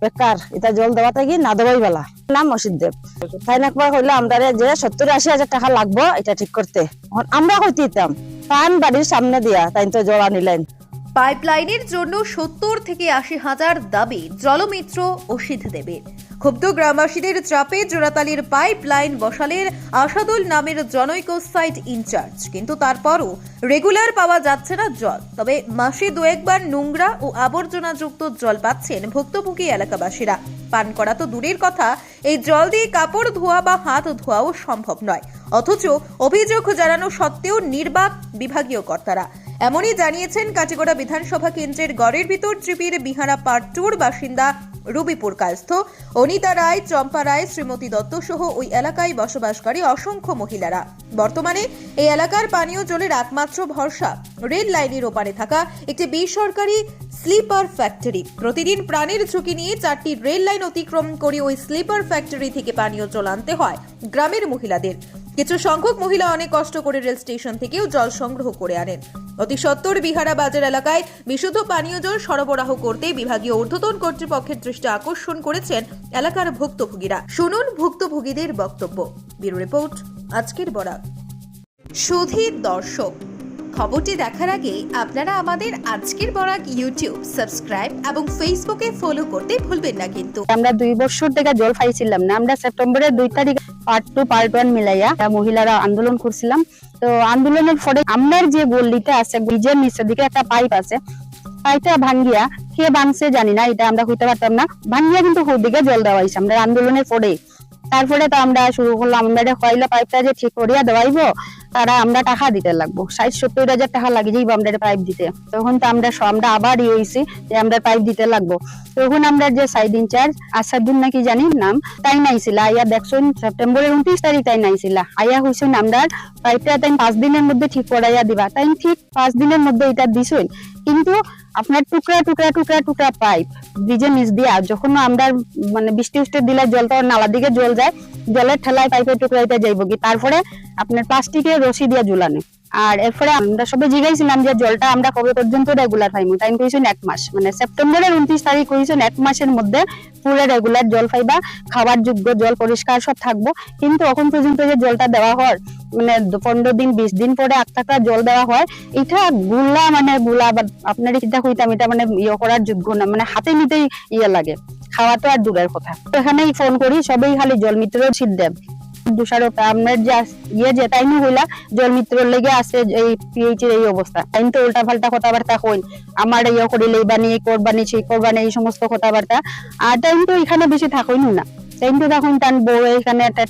বেকার, এটা জল না দেওয়াই বেলা। নাম দেব। ফাইন একবার হইল আমরা যে সত্তর আশি হাজার টাকা লাগবো, এটা ঠিক করতে। আমরা হইতে দিতাম পান বাড়ির সামনে দিয়া, তাই তো জল আনিলেন। পাইপলাইনের জন্য সত্তর থেকে আশি হাজার দাবি, জলমিত্র ও সিদ্ধদেবের। ক্ষুব্ধ গ্রামবাসীদের চাপে জোড়াতালির পাইপ লাইন বসালেন আসাদুল নামের জনৈক সাইট ইনচার্জ। কিন্তু তারপরও রেগুলার পাওয়া যাচ্ছে না জল। তবে মাসে দু একবার নোংরা ও আবর্জনাযুক্ত জল পাচ্ছেন ভুক্তভোগী এলাকাবাসীরা। পান করা তো দূরের কথা, এই জল দিয়ে কাপড়, ধোয়া বা হাত ধোয়াও সম্ভব নয়। অথচ অভিযোগ জানানো সত্ত্বেও নির্বাক বিভাগীয় কর্তারা। এমনই জানিয়েছেন কাটিগড়া বিধানসভা কেন্দ্রের গড়ের ভিতর ত্রিপির বিহারা পার্ট টুর বাসিন্দা রবিপুর কায়স্থ। অনিতা রায়, চম্পা রায়, শ্রীমতী দত্ত সহ ওই এলাকায় বসবাসকারী অসংখ্য মহিলারা। বর্তমানে এই এলাকার পানীয় জলের একমাত্র ভরসা রেল লাইনের ওপারে থাকা একটি বেসরকারি স্লিপার ফ্যাক্টরি। প্রতিদিন প্রাণের ঝুঁকি নিয়ে চারটি রেল লাইন অতিক্রম করে ওই স্লিপার ফ্যাক্টরি থেকে পানীয় জল আনতে হয় গ্রামের মহিলাদের। কিছু সংখ্যক মহিলা অনেক কষ্ট করে রেল স্টেশন থেকেও জল সংগ্রহ করে আনেন। অতি সত্তর বিহারা বাজার এলাকায় বিশুদ্ধ পানীয় জল সরবরাহ করতে বিভাগীয় ঊর্ধ্বতন কর্তৃপক্ষের দৃষ্টি আকর্ষণ করেছেন এলাকার ভুক্তভোগীরা। শুনুন ভুক্তভোগীদের বক্তব্য। ব্যুরো রিপোর্ট, আজকের বরাক সুধীর দর্শক, খবরটি দেখার আগে আপনারা আমাদের আজকের বরাক ইউটিউব সাবস্ক্রাইব এবং ফেসবুকে ফলো করতে ভুলবেন না কিন্তু। আমরা দুই বছর থেকে জল পাইছিলাম না, আমরা সেপ্টেম্বরের দুই তারিখ পার্ট টু পার্ট ওয়ান মিলাইয়া মহিলারা আন্দোলন করছিলাম। তো আন্দোলনের ফলে আমার যে গল্লিতে আছে ব্রিজের নিচের দিকে একটা পাইপ আছে, পাইপটা ভাঙ্গিয়া কে ভাঙছে জানি না, এটা আমরা হইতে পারতাম না। ভাঙ্গিয়া কিন্তু দিকে জল দেওয়া হয়েছে। আমরা আন্দোলনের পরে তারপরে তো আমরা শুরু করলাম, আমরা কইলে পাইপটা যে ঠিক করিয়া দেওয়াইব, তারা আমরা টাকা দিতে লাগবো। ষাট, সত্তর হাজার টাকা লাগে যাইব আমরা পাইপ দিতে। তখন তো আমরা আমরা আবার ইয়ে হয়েছি যে আমরা পাইপ দিতে লাগবো। তখন আমরা যে সাইড ইনচার্জ, আসাদুল নাকি জানি নাম, তাই নাইছিল। আইয়া দেখছেন, সেপ্টেম্বরের উনত্রিশ তারিখ তাই নাইছিল। আইয়া হইছেন আমরা পাইপটা তাই পাঁচ দিনের মধ্যে ঠিক করাইয়া দিবা। তাই ঠিক পাঁচ দিনের মধ্যে এটা দিছেন। কিন্তু আপনার টুকরা টুকরা টুকরা টুকরা পাইপ ব্রিজের নিচ দিয়া যখন আমরা মানে বৃষ্টি উষ্টি দিলে জলটা নালা দিকে জল যায় জলের ঠেলায়, পাইপের টুকরাইতে যাইব কি? তারপরে আপনার প্লাস্টিকের রশি দিয়া ঝুলানো। আর এরপরে আমরা সবে জিগাইছিলাম যে জলটা আমরা কবে পর্যন্ত রেগুলার পাইমু? টাইম কইছেন এক মাস। মানে সেপ্টেম্বরের উনত্রিশ তারিখ কইছেন এক মাসের মধ্যে পুরো রেগুলার জল পাইবা। খাবার যোগ্য জল পরিষ্কার সব থাকব। কিন্তু এখন পর্যন্ত যে জলটা দেওয়া হয় মানে পনেরো দিন, বিশ দিন পরে আট টাকা জল দেওয়া হয়, এটা গুলা মানে গুলা বা আপনার এটা কইতাম, এটা মানে ইয়ে করার যোগ্য না। মানে হাতে নিতেই ইয়ে লাগে। খাওয়া তো আর দূরের কথা। এখানেই ফোন করি, সবাই খালি জল মিত্র শীত দেব আপনার যে ইয়ে যে হইলা জল মিত্রর লেগে আছে এই পিএইচ এর এই অবস্থা। তো উল্টা কথাবার্তা আমার ইয়ে করিলে বানি এই করবানি, সেই এই সমস্ত কথাবার্তা। আর টাইম তো এখানে বেশি থাকুন না। টাইম তো তখন বউ এখানে একটা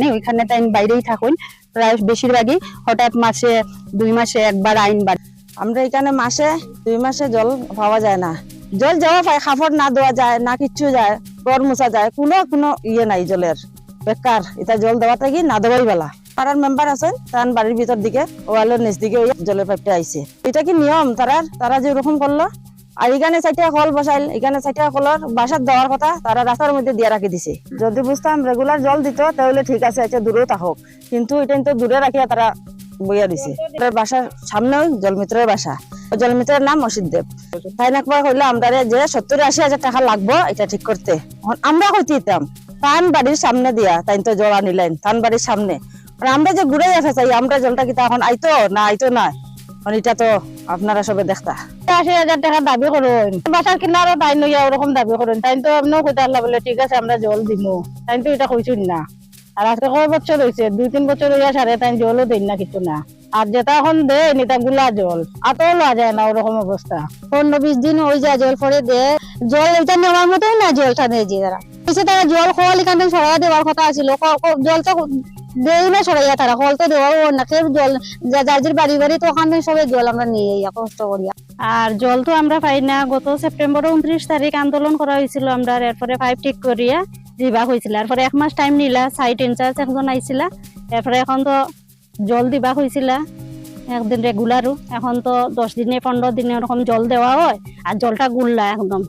নেই, ওইখানে টাইম বাইরেই থাকুন। প্রায় বেশিরভাগই হঠাৎ মাসে, দুই মাসে একবার আইন বার আমরা এখানে মাসে, দুই মাসে জল পাওয়া যায় না। জল যাওয়া পায় খাফড় না দেওয়া যায়, না কিচ্ছু যায় পর মোছা যায়, কোনো কোনো ইয়ে নাই জলের। বেকার, এটা জল দেওয়াতে কি? না দেওয়াই বেলা। পাড়ার মেম্বার আছেন, তার বাড়ির ভিতর দিকে, ওয়ালের নিচ দিকে ওই জলের পাইপটা আইছে। এটা কি নিয়ম? তারার তারা যে ওরকম করল? আর এখানে চারটা কল বসাইল, এখানে চারটা কলর বাসার দেওয়ার কথা তারা রাস্তার মধ্যে দিয়ে রাখি দিছে। যদি বুঝতাম রেগুলার জল দিত, তাহলে ঠিক আছে এটা দূরেও থাকুক। কিন্তু এটা তো দূরে রাখিয়া তারা বইয়া দিছে। বাসার সামনেও জলমিত্রের বাসা। ওই জলমিত্রের নাম মসজিদ দেব। তাই না একবার হইল আমরা যে সত্তর আশি হাজার টাকা লাগবো, এটা ঠিক করতে। আমরা কইতে দিতাম তান বাড়ির সামনে দিয়া। তাই তো জল আনিলেন তান বাড়ির সামনে। আমরা যে ঘুরে ফেসাই, আমরা জলটা কি এখন আইতো? না আইতো না। এটা তো আপনারা সবে দেখতা। আশি হাজার টাকা দাবি করুন। বাসার কিনারও তাই নইয়া ওরকম দাবি করুন। তাই তো এমনিও কইতে বলে, ঠিক আছে, আমরা জল দিব তাই তো এটা কইছুন না। আর আজকে কয় বছর হয়েছে দুই, তিন বছর হইয়া সাড়ে তাই জলও দেন না কিছু না। আর যেটা এখন দেন এটা গুলা জল। আতও লওয়া যায় না ওরকম অবস্থা। পনেরো বিশ দিন হয়ে যায়, জল পরে দে জল এটা নেওয়ার মতোই না জলটা নেই যে তারা। এসে তারা জল খোয়াল এখানে সরাই দেওয়ার কথা ছিল জলটা দেই না সরাইয়া তারা কল তো দেওয়াও না। কেউ জল যা- যার যার বাড়ি বাড়ি তো ওখানে সবাই জল আমরা নিয়ে যাই কষ্ট করিয়া। আর জল তো আমরা পাই না। গত সেপ্টেম্বর উনত্রিশ তারিখ আন্দোলন করা হয়েছিল আমরা এরপরে পাইপ ঠিক করিয়া দিবা হয়েছিল এরপরে এক মাস টাইম নিলা সাইট ইনচার্জ একজন আইছিলা। এরপরে এখন তো জল দিবা হয়েছিল একদিন রেগুলারও এখন তো দশ দিনে পনেরো দিনে ওরকম জল দেওয়া হয় আর জলটা গুললা একদম।